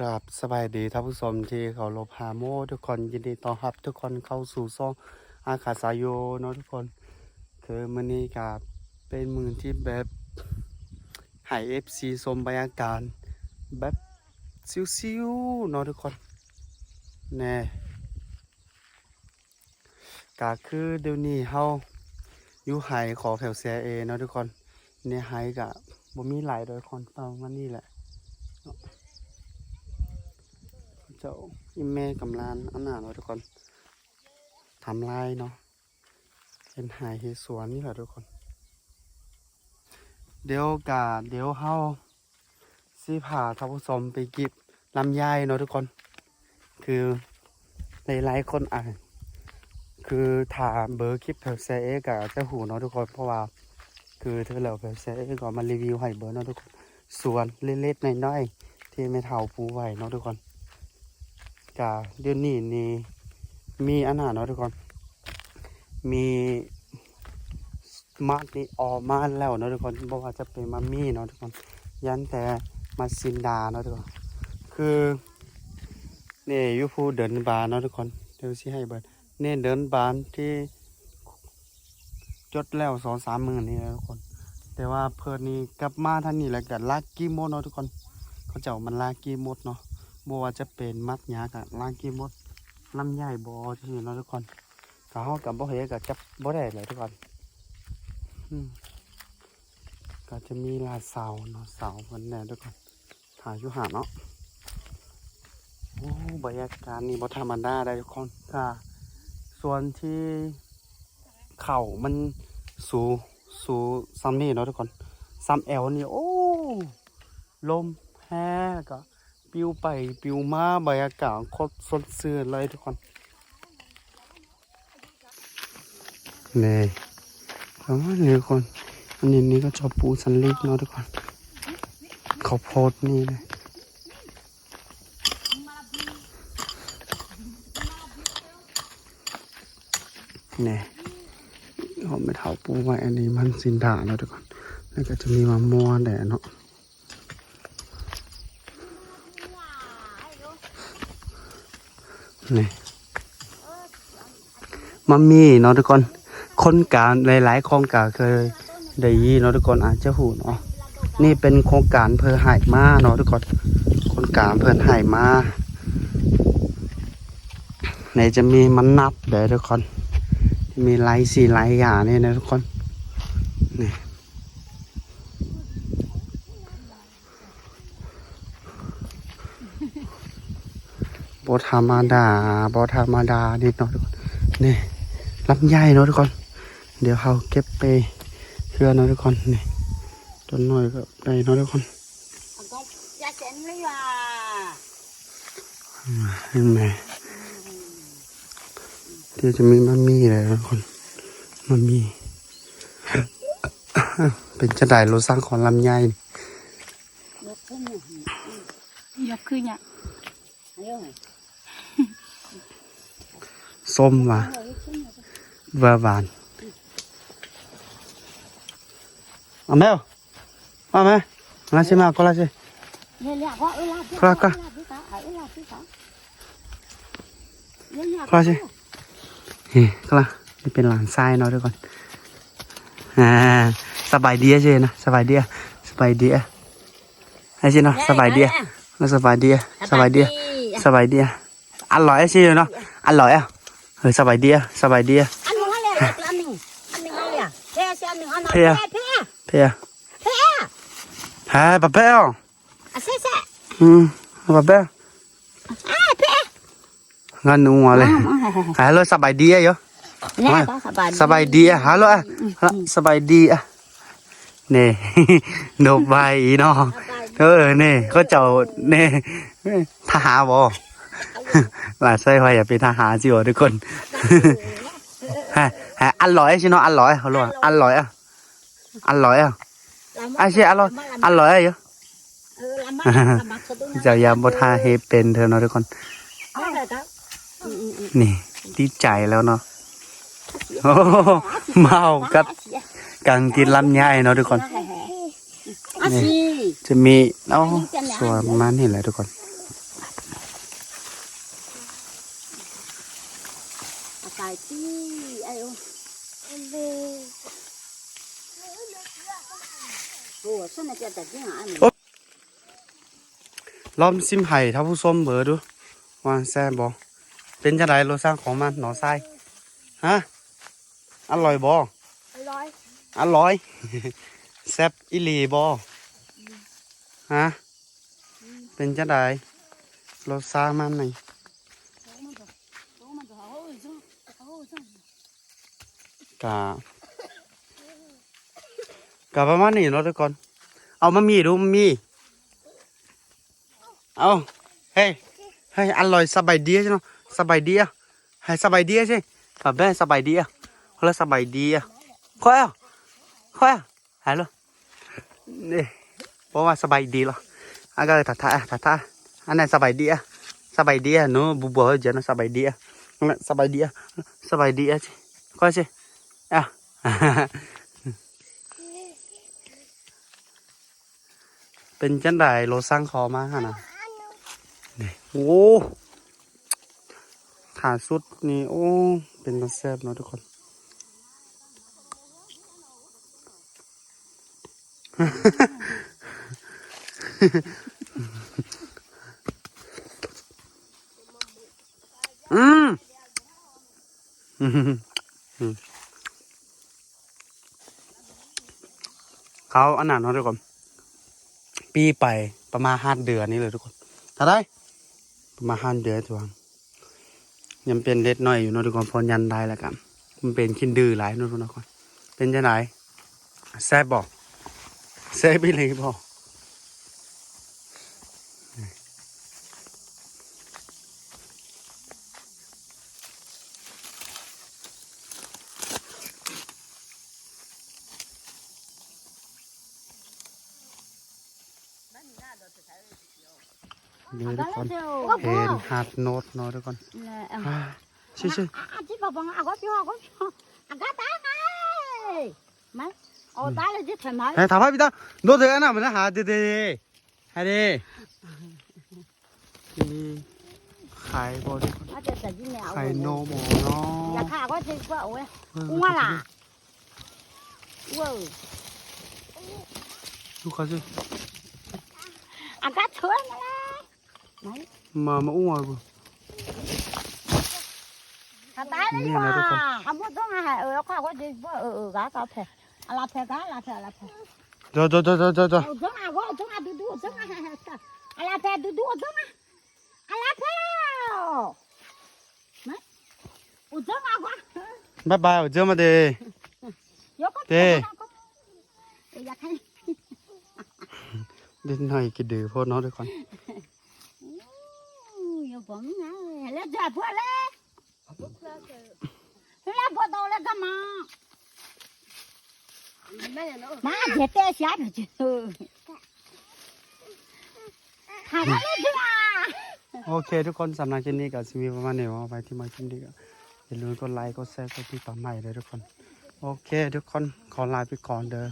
กราบสบายดีท่านผู้ชมที่เขารพหาโมทุกคนยินดีต้อนรับ ทุกคนเข้าสู่ซ่องอาคาสายโยเนาะทุกคน คือมื้อนี้กับเป็นมือที่แบบให้เอฟซีชมบรรยากาศแบบซิวๆเนาะทุกคนแน่ก็คือเดี๋ยวนี้เฮาอยู่ไห้ขอแถวเสียเอเนาะทุกคนในไห้กะบ่มีหลายโดยคนประมาณนี้แหละ จ้าอิแม่กำลานอันหนาเนาะทุกคนทำลายเนาะเป็นหายเฮสวนนี่แหละทุกคน เดี๋ยวกาเดี๋ยวเฮาสิพาท่านผู้ชมไปเกิบลำไยเนาะทุกคน คือหลายๆคนอ่านคือถามเบอร์คลิปเพลเซเอกับเจ้าหูเนาะทุกคน เพราะว่าคือเธอเหล่าเพลเซเอก็มารีวิวให้เบอร์เนาะทุกคนสวนเล็กๆน้อยๆที่ไม่เท่าปูไว้เนาะทุกคน กาเดือนนี้นี่มีอันหาเนาะทุกคนมีมาดนี่ออกมาแล้วเนาะทุกคนบอกว่าจะเป็นมามี่เนาะทุกคน ยันแต่มาซินดาเนาะทุกคน คือนี่อยูฟูเดินบานเนาะทุกคนเดี๋ยวสิให้เบิดนี่เดินบานที่จดแล้วสองสามหมื่นนี่นะทุกคน แต่ว่าเพิ่นนี่กลับมาท่านนี่แหละกับลากกี้มดเนาะทุกคน เขาเจ้ามันลากกี้มดเนาะ บัวจะเป็นมัดยากะล่างกีมดลำใหญ่บอที่นี่เนาะทุกคนกะเฮากับบ่เฮกับจับบ่ได้เลยทุกคนก็จะมีลาเสาเนาะเสาเพิ่นแน่ทุกคนถ่ายอยู่หาเนาะโอ้บรรยากาศนี่บ่ธรรมดาได้ทุกคนค่ะส่วนที่เข่ามันสูสูซัมนี่เนาะทุกคนซัมแอลนี่โอ้ลมแฮ่ก็ ปิวไปปิวมาบรรยากาศโคตรสดชื่นเลยทุกคนนี่ประมาณนี้ทุกคน อันนี้นี่ก็ชอบปูสันลิกเนาะทุกคนขาวโพดนี่เลยนี่เขาไม่เท่าปูไว้อันนี้มันสินดาเนาะทุกคน แล้วก็จะมีมะม่วงแดดเนาะ นี่มัมมี่เนาะทุกคนคนกลาหลายๆโครงการเคยได้ยินเนาะทุกคนอาจจะหูเนาะนี่เป็นโครงการเพื่อหายมาเนาะทุกคนโครงการเพื่อหายมาไหนจะมีมันนับเดี๋ยวทุกคน มีลายสีลายอย่างนี่นะทุกคนนี่ บธรรมดาบธรรมดานิดหน่อยทุกคนนี่ลำไยเนาะทุกคน เดี๋ยวเขาเก็บไปเพื่อเนาะทุกคนนี่ต้นน้อยก็ได้เนาะทุกคน giá chén lấy à เห็นไหมเดี๋ยวจะมีมันมีอะไรทุกคนมันมีเป็นจะได้รสสร้างของลำไยนี่ dọc khư nhỉ ayo ส้มว่ะเวอร์หวานเอาแมวมาไหมมาสิมาก็ละสิ lên là qua ơi là Qua, qua. ơi là thứ sáu lên là คลอสิเฮ้คลอนี่เป็นหลานทรายเนาะทุกคนอ่าสบายดีอะเจนะสบายดีอะสบายดีอะไอ้เจเนาะสบายดีอะแล้วสบายดีอะสบายดีอะสบายดีอะอร่อยอะเจเนาะอร่อยอะ เฮ้ยสบายดีอะสบายดีอะ anh muốn hay là anh mình anh mình hay là thế xem mình ăn Thế à? thế thế เพีย thế ฮะปะเป้อ à thế thế อืมปะเป้ à thế งั้นหนูมาเลยฮัลโหลสบายดีอะเยอะ nè có sập bàn สบายดีอะฮัลโหลอะฮัลโหลสบายดีอะนี่โนบายอีเนาะเออนี่ก็เจ้านี่ทหารบอ หลานไส้ไว้อย่าเป็นทหารจิ๋วทุกคนฮะฮะอร่อยใช่เนาะอร่อยเขาเรียกว่าอร่อยอะอร่อยอะ làm ไอ้เชี่ยอร่อยอร่อยอะเยอะ ừ làm mắt làm mắt sao tôi เจ้ายามบทาเฮเป็นเธอเนาะทุกคน nói rồi đó ừ ừ ừ นี่ดีใจแล้วเนาะโอ้โหเมากับการกินลำไยเนาะทุกคน à xì จะมีเอ้าส่วนมันนี่แหละทุกคน ลองซิมไห่ท่านผู้ชมเบอร์ดูว่าแซ่บบ่เป็นจังไดรสชาติของมันหนอไส้ฮะอร่อยบ่ rồi อร่อยแซ่บอีหลีบ่ฮะเป็นจังไดรสชาติมันนี่กะ กะประมาณนี้เนาะทุกคน เอามามีดูมามี เอาเฮ้ยเฮ้ยอร่อยสบายดีใช่ไหมสบายดีอะให้สบายดีใช่แบบแม่สบายดีอะเขาเรียกสบายดีอะค่อยอะค่อยอะหายเลยนี่บอกว่าสบายดีหรออันก็เลยถัดท่าถัดท่าอันนั้นสบายดีอะสบายดีอะหนูบุบเบอร์เจนะสบายดีอะนั่นสบายดีอะสบายดีอะสิค่อยสิอะ เป็นจังไดโลสั่งคอมาฮะนะนี่โอ้ขาสุดนี่โอ้ เป็นตาแซ่บเนาะทุกคนอืมอืมอืมเขาอันนั้นเนาะทุกคน ปีไปประมาณห้าเดือนนี้เลยทุกคนถ้าได้ ประมาณห้าเดือนทุกคนยังเป็นเล็ดน้อยอยู่นะทุกคนพอยันได้แล้วกันมันเป็นขินดื้อหลายเนาะทุกคนเป็นจะไหนแซ่บบอกแซ่บไปเลยบอก นี่ทุกคน có เห็น bò ฮาร์ดโนดเนาะทุกคน là อ่าชื่อชื่อ à chỉ bảo bằng à có chưa có chưa à cá tá này mấy ô tá là chứ thoải mái เฮ้ยถามพี่ตาโดนเถอะนะมันนะหาเด็ดๆให้ดิมีไข่บอทุกคน nó จะแต่ที่แนวไข่โนโมเนาะอย่าขาก็จะว่าโอ้ยเอออ้วนล่ะว้าวดูเขาสิ à cá thưa mà lá mấy มามาอ้วนกู thà tá đấy Nghe này đâu mà không có giống ai ở ขาก็จะว่าเออเออ cá cá phê à là phê cá là phê là phê เดี๋ยวเดี๋ยวเดี๋ยวเดี๋ยวเดี๋ยว Ờ, giống ai quá giống ai đu đu giống ai à là phê đu đu giống ai à là phê mấy ủa giống ai quá บายบายเจอมาเด vô có Tê. Ê, dạ thấy เด็ดหน่อยกี่ดื้อพอเนาะทุกคน vô bấm nhá lên giờ vừa lên lên vừa đầu lên cơ mà má dễ tê xá rồi chứ thằng nó lên chứ à โอเค ทุกคนสำหรับคลิปนี้ก็สิมีประมาณนี้ว่าไปที่มาคลิปนี้ก็อย่าลืมกดไลค์กดแชร์กดติดตามใหม่เลยทุกคน โอเค ทุกคนขอลาไปก่อนเด้อ